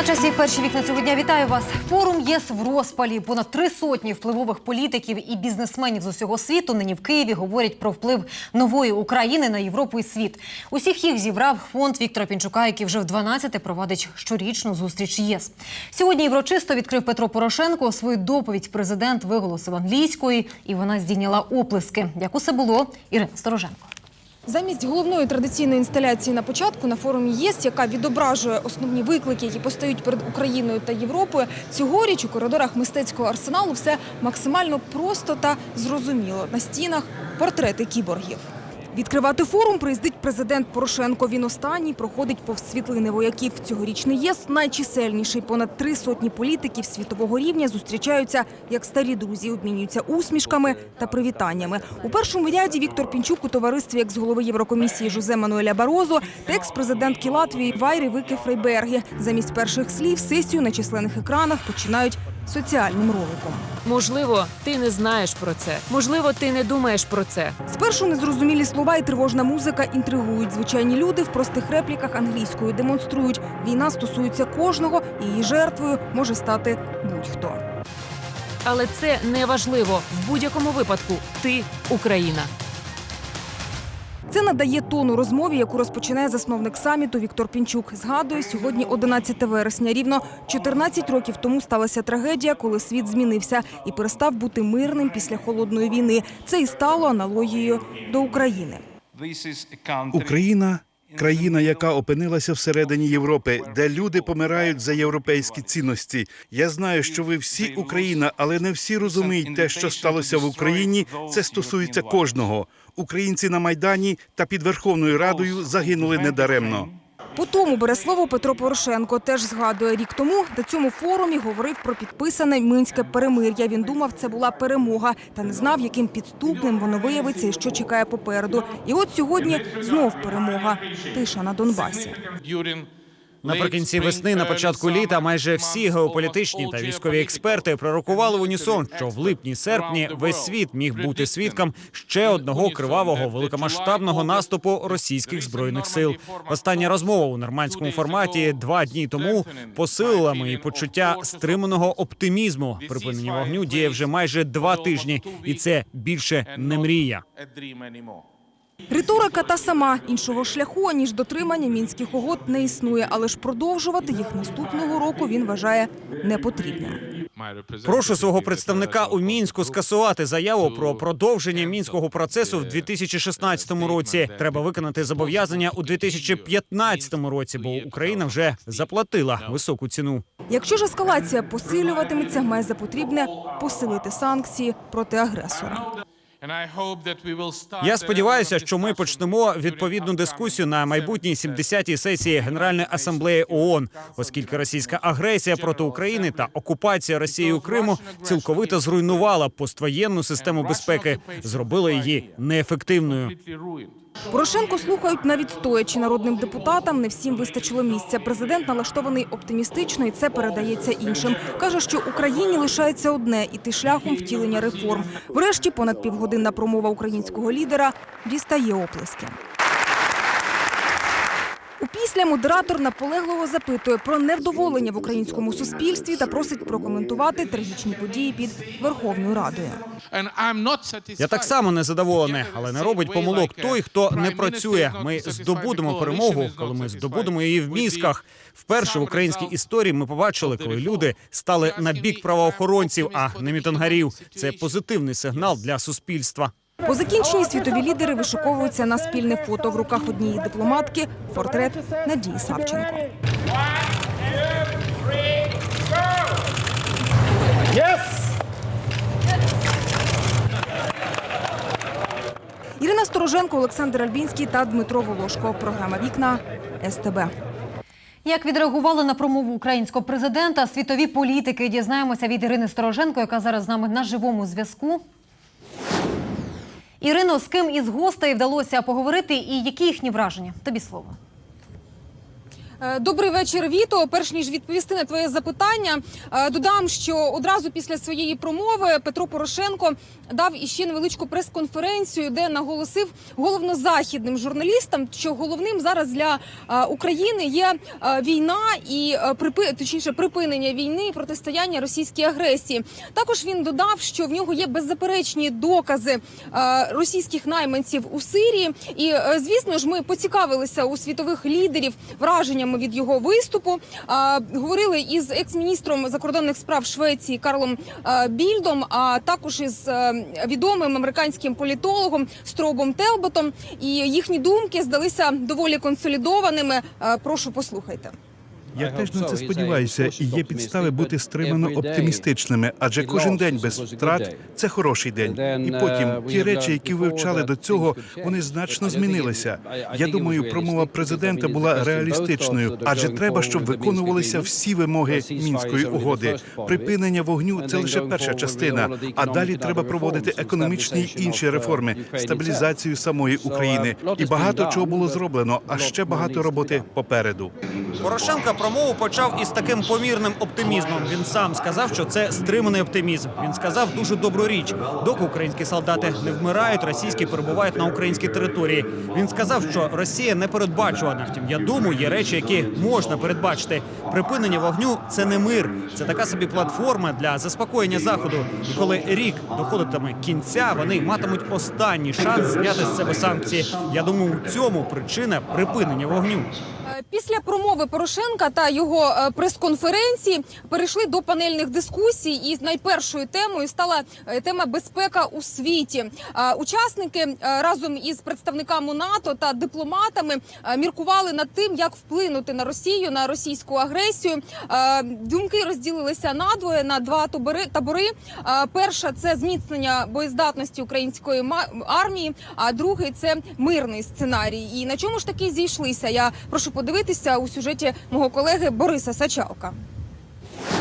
На часі перші вікна цього дня вітаю вас. Форум ЄС в розпалі. Понад три сотні впливових політиків і бізнесменів з усього світу нині в Києві говорять про вплив нової України на Європу і світ. Усіх їх зібрав фонд Віктора Пінчука, який вже в 12-те провадить щорічну зустріч ЄС. Сьогодні Єврочисто відкрив Петро Порошенко. Свою доповідь президент виголосив англійською, і вона здійняла оплески. Як усе було, Ірина Стороженко. Замість головної традиційної інсталяції на початку на форумі ЄС, яка відображує основні виклики, які постають перед Україною та Європою, цьогоріч у коридорах мистецького арсеналу все максимально просто та зрозуміло. На стінах портрети кіборгів. Відкривати форум приїздить президент Порошенко. Він останній проходить повз світлини вояків. Цьогорічний ЄС найчисельніший. Понад три сотні політиків світового рівня зустрічаються як старі друзі, обмінюються усмішками та привітаннями. У першому ряді Віктор Пінчук у товаристві екс-голови Єврокомісії Жозе Мануеля Барозо та екс-президентки Латвії Вайри Вики Фрейбергі. Замість перших слів сесію на численних екранах починають соціальним роликом. Можливо, ти не знаєш про це. Можливо, ти не думаєш про це. Спершу незрозумілі слова і тривожна музика інтригують. Звичайні люди в простих репліках англійською демонструють. Війна стосується кожного, і її жертвою може стати будь-хто. Але це не важливо. В будь-якому випадку ти Україна. Це надає тону розмові, яку розпочинає засновник саміту Віктор Пінчук. Згадує, сьогодні 11 вересня. Рівно 14 років тому сталася трагедія, коли світ змінився і перестав бути мирним після холодної війни. Це і стало аналогією до України. Україна країна, яка опинилася всередині Європи, де люди помирають за європейські цінності. Я знаю, що ви всі Україна, але не всі розуміють те, що сталося в Україні. Це стосується кожного. Українці на майдані та під Верховною Радою загинули недаремно. По тому бере слово Петро Порошенко. Теж згадує рік тому на цьому форумі говорив про підписане мінське перемир'я. Він думав, це була перемога, та не знав, яким підступним воно виявиться і що чекає попереду. І от сьогодні знов перемога. Тиша на Донбасі. Наприкінці весни, на початку літа, майже всі геополітичні та військові експерти пророкували в унісон, що в липні-серпні весь світ міг бути свідком ще одного кривавого великомасштабного наступу російських збройних сил. Остання розмова у нормандському форматі два дні тому посилила мої почуття стриманого оптимізму. Припинення вогню діє вже майже два тижні, і це більше не мрія. Риторика та сама іншого шляху ніж дотримання мінських угод не існує, але ж продовжувати їх наступного року він вважає непотрібним. Прошу свого представника у мінську скасувати заяву про продовження мінського процесу в 2016 році. Треба виконати зобов'язання у 2015 році, бо Україна вже заплатила високу ціну. Якщо ж ескалація посилюватиметься, має за потрібне посилити санкції проти агресора. Я сподіваюся, що ми почнемо відповідну дискусію на майбутній 70-й сесії Генеральної асамблеї ООН, оскільки російська агресія проти України та окупація Росією Криму цілковито зруйнувала поствоєнну систему безпеки, зробила її неефективною. Порошенко слухають навіть стоячи народним депутатам. Не всім вистачило місця. Президент налаштований оптимістично, і це передається іншим. каже, що Україні лишається одне іти шляхом втілення реформ. Врешті понад півгодинна промова українського лідера дістає оплески. Опісля модератор наполегливо запитує про невдоволення в українському суспільстві та просить прокоментувати трагічні події під Верховною Радою. Я так само незадоволений, але не робить помилок той, хто не працює. Ми здобудемо перемогу, коли ми здобудемо її в мізках. Вперше в українській історії ми побачили, коли люди стали на бік правоохоронців, а не мітингарів. Це позитивний сигнал для суспільства. По закінченні світові лідери вишуковуються на спільне фото в руках однієї дипломатки портрет Надії Савченко. Ірина Стороженко, Олександр Альбінський та Дмитро Волошко. Програма Вікна СТБ. Як відреагували на промову українського президента, світові політики дізнаємося від Ірини Стороженко, яка зараз з нами на живому зв'язку. Ірино, з ким із гостей вдалося поговорити і які їхні враження? Тобі слово. Е, Добрий вечір, Віто. Перш ніж відповісти на твоє запитання, е, додам, що одразу після своєї промови Петро Порошенко дав іще невеличку прес-конференцію, де наголосив головнозахідним журналістам, що головним зараз для е, України є війна і припи... точніше припинення війни і протистояння російській агресії. Також він додав, що в нього є беззаперечні докази російських найманців у Сирії. І звісно ж, ми поцікавилися у світових лідерів враженнями від його виступу. Говорили із екс-міністром закордонних справ Швеції Карлом Більдом, а також із е, відомим американським політологом Стробом Телботом. І їхні думки здалися доволі консолідованими. Е, Прошу послухайте. Я теж на це сподіваюся, і є підстави бути стримано оптимістичними, адже кожен день без втрат це хороший день. І потім ті речі, які вивчали до цього, вони значно змінилися. Я думаю, промова президента була реалістичною, адже треба, щоб виконувалися всі вимоги мінської угоди. Припинення вогню це лише перша частина. А далі треба проводити економічні й інші реформи, стабілізацію самої України. І багато чого було зроблено, а ще багато роботи попереду. Порошенко промову почав із таким помірним оптимізмом. Він сам сказав, що це стриманий оптимізм. Він сказав дуже добру річ. Доки українські солдати не вмирають, російські перебувають на українській території. Він сказав, що Росія не передбачувана. Втім, я думаю, є речі, які можна передбачити. Припинення вогню це не мир, це така собі платформа для заспокоєння заходу. І коли рік доходитиме кінця, вони матимуть останній шанс зняти з себе санкції. Я думаю, у цьому причина припинення вогню. Після промови Порошенка та його е, прес-конференції перейшли до панельних дискусій, і найпершою темою стала е, тема безпека у світі. Е, Учасники разом із представниками НАТО та дипломатами міркували над тим, як вплинути на Росію на російську агресію. Думки розділилися надвоє на два табори. Перша це зміцнення боєздатності української армії, а другий це мирний сценарій. І на чому ж таки зійшлися? Я прошу подивитися у сюжеті мого колеги Бориса Сачалка.